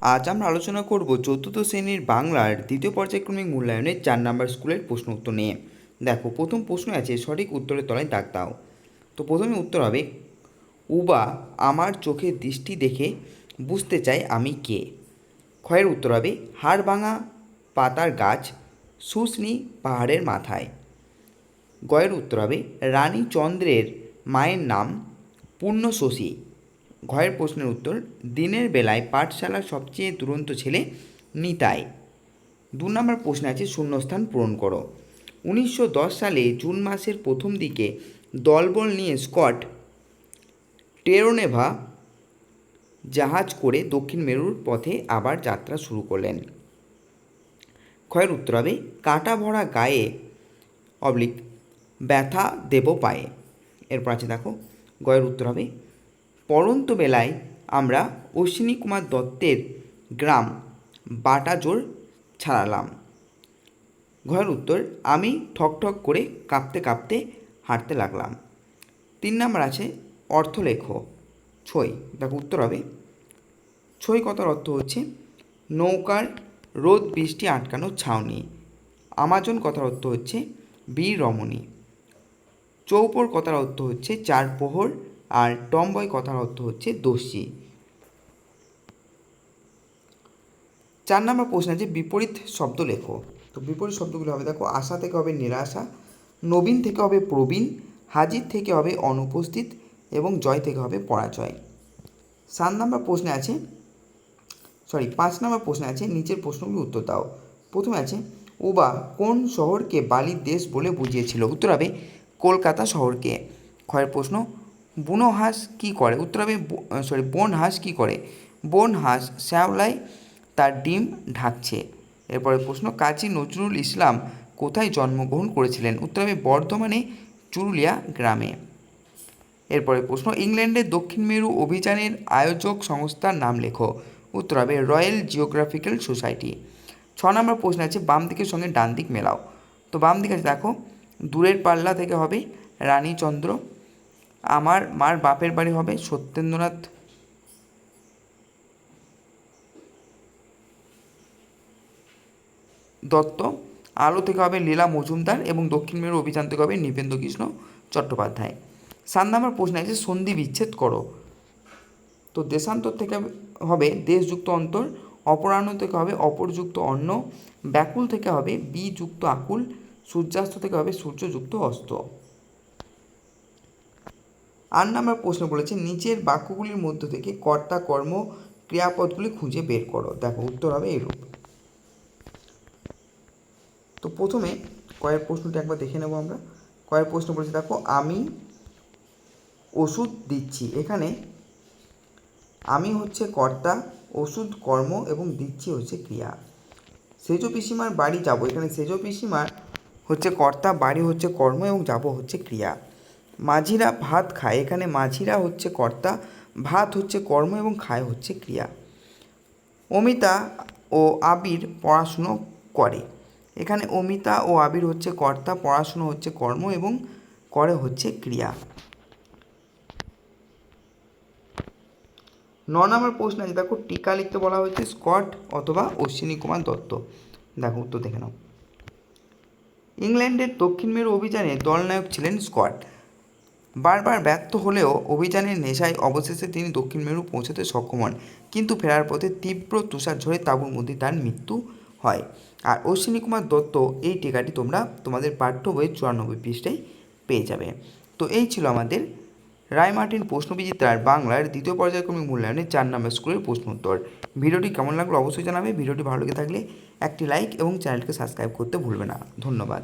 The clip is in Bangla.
আজ আমরা আলোচনা করব চতুর্থ শ্রেণির বাংলার দ্বিতীয় পর্যায়ক্রমিক মূল্যায়নের চার নাম্বার স্কুলের প্রশ্ন উত্তর নিয়ে। দেখো, প্রথম প্রশ্ন আছে, সঠিক উত্তরের তলায় দাগ দাও। তো প্রথমে উত্তর হবে, উবা আমার চোখের দৃষ্টি দেখে বুঝতে চাই আমি কে। ক্ষয়ের উত্তর হবে, হাড় ভাঙা পাতার গাছ শুষ্নি পাহাড়ের মাথায়। গয়ের উত্তর হবে, রানী চন্দ্রের মায়ের নাম পূর্ণশশী। ঘয়ের প্রশ্নের উত্তর, দিনের বেলায় পাঠশালার সবচেয়ে দুরন্ত ছেলে নিতাই। দু নম্বর প্রশ্ন আছে, শূন্যস্থান পূরণ করো। উনিশশো দশ সালে জুন মাসের প্রথম দিকে দলবল নিয়ে স্কট, টেরোনেভা জাহাজ করে দক্ষিণ মেরুর পথে আবার যাত্রা শুরু করলেন। ক্ষয়ের উত্তর হবে, কাঁটা ভরা গায়ে অবলিক ব্যথা দেব পায়ে। এরপর আছে দেখো, গয়ের উত্তর হবে পরন্ত বেলায় আমরা অশ্বিনী কুমার দত্তের গ্রাম বাটাজোর ছাড়ালাম। ঘরের উত্তর আমি ঠক ঠক করে কাঁপতে কাঁপতে হাঁটতে লাগলাম। তিন নাম্বার আছে অর্থলেখ, ছই, দেখো উত্তর হবে। ছই কথার অর্থ হচ্ছে নৌকার রোদ বৃষ্টি আটকানো ছাউনি। আমাজন কথার অর্থ হচ্ছে বীর রমণী চৌপর কথার অর্থ হচ্ছে চার প্রহর আর টম্বয় কথার অর্থ হচ্ছে দস্যি চার নম্বর প্রশ্ন আছে, বিপরীত শব্দ লেখো। তো বিপরীত শব্দগুলো হবে, দেখো, আশা থেকে হবে নিরাশা, নবীন থেকে হবে প্রবীণ, হাজির থেকে হবে অনুপস্থিত এবং জয় থেকে হবে পরাজয়। সাত নম্বর প্রশ্নে আছে সরি পাঁচ নম্বর প্রশ্নে আছে, নিচের প্রশ্নগুলো উত্তর দাও। প্রথমে আছে, ওবা, কোন শহরকে বালির দেশ বলে বুঝিয়েছিল? উত্তর হবে, কলকাতা শহরকে। ক্ষয়ের প্রশ্ন বুনো হাঁস কী করে? উত্তর হবে সরি বন হাঁস কী করে? বন হাঁস শ্যাওলায় তার ডিম ঢাকছে। এরপরে প্রশ্ন, কাজী নজরুল ইসলাম কোথায় জন্মগ্রহণ করেছিলেন? উত্তর হবে বর্ধমানে, চুরুলিয়া গ্রামে। এরপরে প্রশ্ন, ইংল্যান্ডের দক্ষিণ মেরু অভিযানের আয়োজক সংস্থার নাম লেখো। উত্তর হবে রয়্যাল জিওগ্রাফিক্যাল সোসাইটি। ছ নম্বর প্রশ্ন আছে, বাম দিকের সঙ্গে ডান দিক মেলাও। তো বাম দিকে আছে, দেখো, দূরের পাল্লা থেকে হবে রানীচন্দ্র আমার মার বাপের বাড়ি হবে সত্যেন্দ্রনাথ দত্ত। আলো থেকে হবে লীলা মজুমদার এবং দক্ষিণ মেরু অভিযান থেকে হবে নৃপেন্দ্র কৃষ্ণ চট্টোপাধ্যায়। সাত নম্বর প্রশ্ন আছে সন্ধি বিচ্ছেদ করো। তো দেশান্তর থেকে হবে দেশযুক্ত অন্তর, অপরাহ্ন থেকে হবে অপরযুক্ত অন্ন, ব্যাকুল থেকে হবে বিযুক্ত আকুল, সূর্যাস্ত থেকে হবে সূর্যযুক্ত অস্ত। আট নম্বর প্রশ্ন বলেছে নিচের বাক্যগুলির মধ্য থেকে কর্তা, কর্ম, ক্রিয়াপদগুলি খুঁজে বের করো। দেখো, উত্তর হবে এরূপ। তো প্রথমে কয়েক প্রশ্নটি একবার দেখে নেব আমরা। কয়েক প্রশ্ন বলেছে, দেখো, আমি ওষুধ দিচ্ছি। এখানে আমি হচ্ছে কর্তা, ওষুধ, কর্ম এবং দিচ্ছি হচ্ছে ক্রিয়া। সেজ পিসিমার বাড়ি যাব। এখানে সেজ পিসিমার হচ্ছে কর্তা, বাড়ি হচ্ছে কর্ম এবং যাব হচ্ছে ক্রিয়া। মাঝিরা ভাত খায়। এখানে মাঝিরা হচ্ছে কর্তা, ভাত হচ্ছে কর্ম এবং খায় হচ্ছে ক্রিয়া। অমিতা ও আবির পড়াশুনো করে। এখানে অমিতা ও আবির হচ্ছে কর্তা, পড়াশুনো হচ্ছে কর্ম এবং করে হচ্ছে ক্রিয়া। ন নম্বর প্রশ্ন আছে। দেখো, টিকা লিখতে বলা হয়েছে স্কট অথবা অশ্বিনী কুমার দত্ত। দেখো, উত্তর দেখে নাও। ইংল্যান্ডের দক্ষিণ মেরু অভিযানে দলনায়ক ছিলেন স্কট। বারবার ব্যর্থ হলেও অভিযানের নেশায় অবশেষে তিনি দক্ষিণ মেরু পৌঁছতে সক্ষম হন। কিন্তু ফেরার পথে তীব্র তুষারঝড়ে তাঁবুর মধ্যে তার মৃত্যু হয়। আর অশ্বিনী কুমার দত্ত, এই টিকাটি তোমরা তোমাদের পাঠ্য বইয়ের চুরানব্বই পৃষ্ঠায় পেয়ে যাবে। তো এই ছিল আমাদের রায় রায়মার্টিন প্রশ্নবিচিত্রার বাংলার দ্বিতীয় পর্যায়ক্রমিক মূল্যায়নে চার নম্বর স্কুলের প্রশ্ন উত্তর। ভিডিওটি কেমন লাগল অবশ্যই জানাবে। ভিডিওটি ভালো লেগে থাকলে একটি লাইক এবং চ্যানেলকে সাবস্ক্রাইব করতে ভুলবে না। ধন্যবাদ।